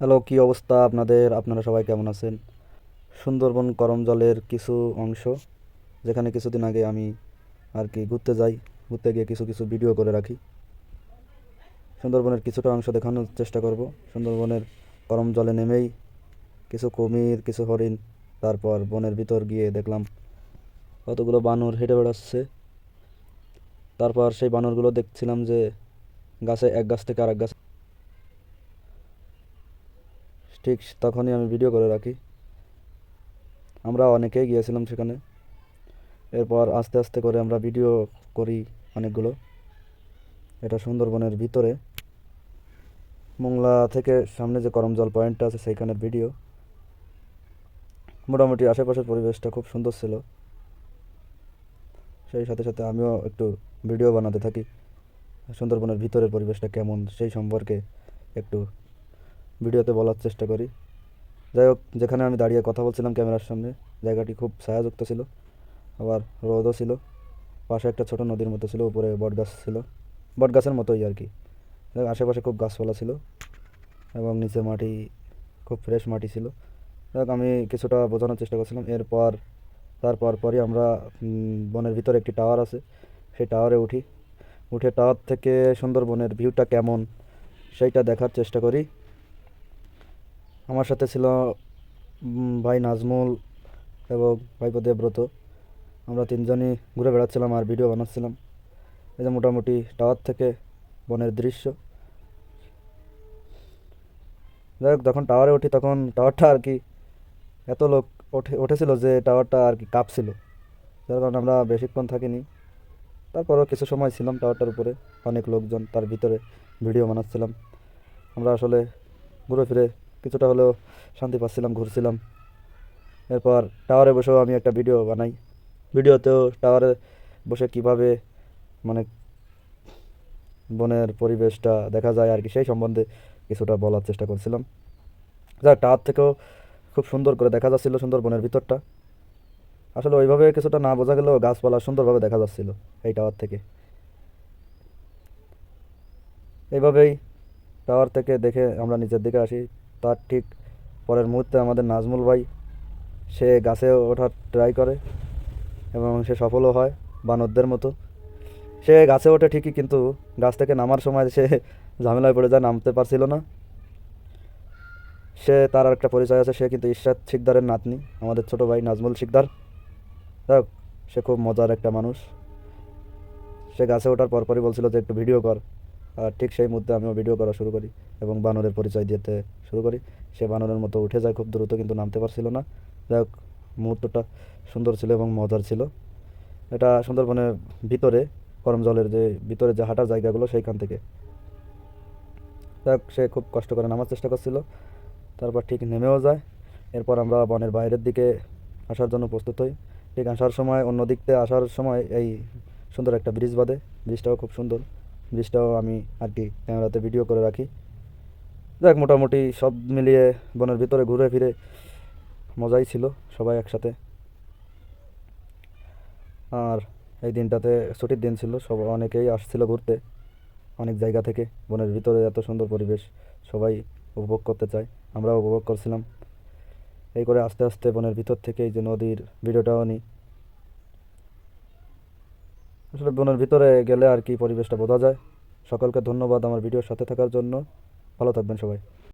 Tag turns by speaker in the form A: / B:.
A: Hello, কী অবস্থা আপনাদের? আপনারা সবাই কেমন আছেন? সুন্দরবন করম জলের কিছু অংশ, যেখানে কিছুদিন আগে আমি আর কি ঘুরতে যাই, ঘুরতে গিয়ে কিছু কিছু ভিডিও করে রাখি। সুন্দরবনের কিছুটা অংশ দেখানোর চেষ্টা করব। সুন্দরবনের করম জলে নেমেই কিছু কুমির, কিছু হরিণ, তারপর বনের ভিতর গিয়ে দেখলাম কতগুলো বানর হেঁটে বেড়াচ্ছে। তারপর সেই বানরগুলো দেখছিলাম যে গাছে এক গাছ থেকে আরেক গাছ ঠিক তখনই আমি ভিডিও করে রাখি। আমরা অনেকেই গিয়েছিলাম সেখানে। এরপর আস্তে আস্তে করে আমরা ভিডিও করি অনেকগুলো। এটা সুন্দরবনের ভিতরে। মোংলা থেকে সামনে যে করমজল পয়েন্টটা আছে সেইখানের ভিডিও মোটামুটি আশেপাশের পরিবেশটা খুব সুন্দর ছিল। সেই সাথে সাথে আমিও একটু ভিডিও বানাতে থাকি। সুন্দরবনের ভিতরের পরিবেশটা কেমন, সেই সম্পর্কে একটু ভিডিওতে বলার চেষ্টা করি। যাই হোক, যেখানে আমি দাঁড়িয়ে কথা বলছিলাম ক্যামেরার সামনে, জায়গাটি খুব ছায়াযুক্ত ছিল। আবার রোদও ছিল। পাশে একটা ছোট নদীর মতো ছিল, উপরে বটগাছ ছিল। বটগাছের মতোই আর কি। আশেপাশে খুব গাছপালা ছিল এবং নিচে মাটি, খুব ফ্রেশ মাটি ছিল। যাই আমি কিছুটা বোঝানোর চেষ্টা করছিলাম। এরপর, তারপর পরই আমরা বনের ভিতরে একটি টাওয়ার আছে। সেই টাওয়ারে উঠি। উঠে টাওয়ার থেকে সুন্দরবনের ভিউটা কেমন, সেইটা দেখার চেষ্টা করি। আমার সাথে ছিল ভাই নাজমুল এবং ভাইপো দেবব্রত। আমরা তিনজনই ঘুরে বেড়াচ্ছিলাম আর ভিডিও বানাচ্ছিলাম। এই যে মোটামুটি টাওয়ার থেকে বনের দৃশ্য। যাই হোক, যখন টাওয়ারে উঠি তখন টাওয়ারটা আর কি এত লোক ওঠে, উঠেছিল যে টাওয়ারটা আর কি কাঁপছিল। যার কারণে আমরা বেশিক্ষণ থাকিনি। তারপরও কিছু সময় ছিলাম টাওয়ারটার উপরে। অনেক লোকজন তার ভিতরে ভিডিও বানাচ্ছিলাম। আমরা আসলে ঘুরে ফিরে কিছুটা হলেও শান্তি পাচ্ছিলাম, ঘুরছিলাম। এরপর টাওয়ারে বসেও আমি একটা ভিডিও বানাই। ভিডিওতেও টাওয়ারে বসে কীভাবে মানে বনের পরিবেশটা দেখা যায় আর কি, সেই সম্বন্ধে কিছুটা বলার চেষ্টা করছিলাম। যা টাওয়ার থেকেও খুব সুন্দর করে দেখা যাচ্ছিল সুন্দরবনের ভিতরটা। আসলে ওইভাবে কিছুটা না বোঝা গেলেও গাছপালা সুন্দরভাবে দেখা যাচ্ছিল এই টাওয়ার থেকে। এইভাবেই টাওয়ার থেকে দেখে আমরা নিচের দিকে আসি। তার ঠিক পরের মুহূর্তে আমাদের নাজমুল ভাই, সে গাছে ওঠার ট্রাই করে এবং সে সফলও হয় বানরদের মতো। সে গাছে ওঠে ঠিকই কিন্তু গাছ থেকে নামার সময় সে ঝামেলায় পড়ে যায়, নামতে পারছিল না। সে তার একটা পরিচয় আছে, সে কিন্তু ইশরাত শিকদারের নাতনি, আমাদের ছোট ভাই নাজমুল শিকদার। যাক সে খুব মজার একটা মানুষ। সে গাছে ওঠার পরপরই বলছিল যে একটু ভিডিও কর। ঠিক সেই মুহূর্তে আমিও ভিডিও করা শুরু করি এবং বানরের পরিচয় দিতে শুরু করি। সে বানরের মতো উঠে যায়, খুব দ্রুত কিন্তু নামতে পারছিল না। যাই হোক মুহূর্তটা সুন্দর ছিল এবং মজার ছিল। এটা সুন্দরবনের ভিতরে, গরম জলের যে ভিতরে যে হাঁটার জায়গাগুলো সেইখান থেকে। যাই সে খুব কষ্ট করে নামার চেষ্টা করছিল। তারপর ঠিক নেমেও যায়। এরপর আমরা বনের বাইরের দিকে আসার জন্য প্রস্তুত হই। ঠিক আসার সময় অন্য দিক থেকে আসার সময় এই সুন্দর একটা ব্রিজ বাঁধে। ব্রিজটাও খুব সুন্দর। ব্রিজটাও আমি আর কি ক্যামেরাতে ভিডিও করে রাখি। যাক মোটামুটি সব মিলিয়ে বনের ভিতরে ঘুরে ফিরে মজাই ছিল সবাই একসাথে। আর এই দিনটাতে ছুটির দিন ছিল, সব অনেকেই আসছিল ঘুরতে। অনেক জায়গা থেকে, বনের ভিতরে এত সুন্দর পরিবেশ, সবাই উপভোগ করতে চায়, আমরাও উপভোগ করছিলাম। এই করে আস্তে আস্তে বনের ভিতর থেকে এই যে নদীর ভিডিওটাও নিই আসলে বনের ভিতরে গেলে আর কি পরিবেশটা বোঝা যায়। সকলকে ধন্যবাদ আমার ভিডিওর সাথে থাকার জন্য। ভালো থাকবেন সবাই।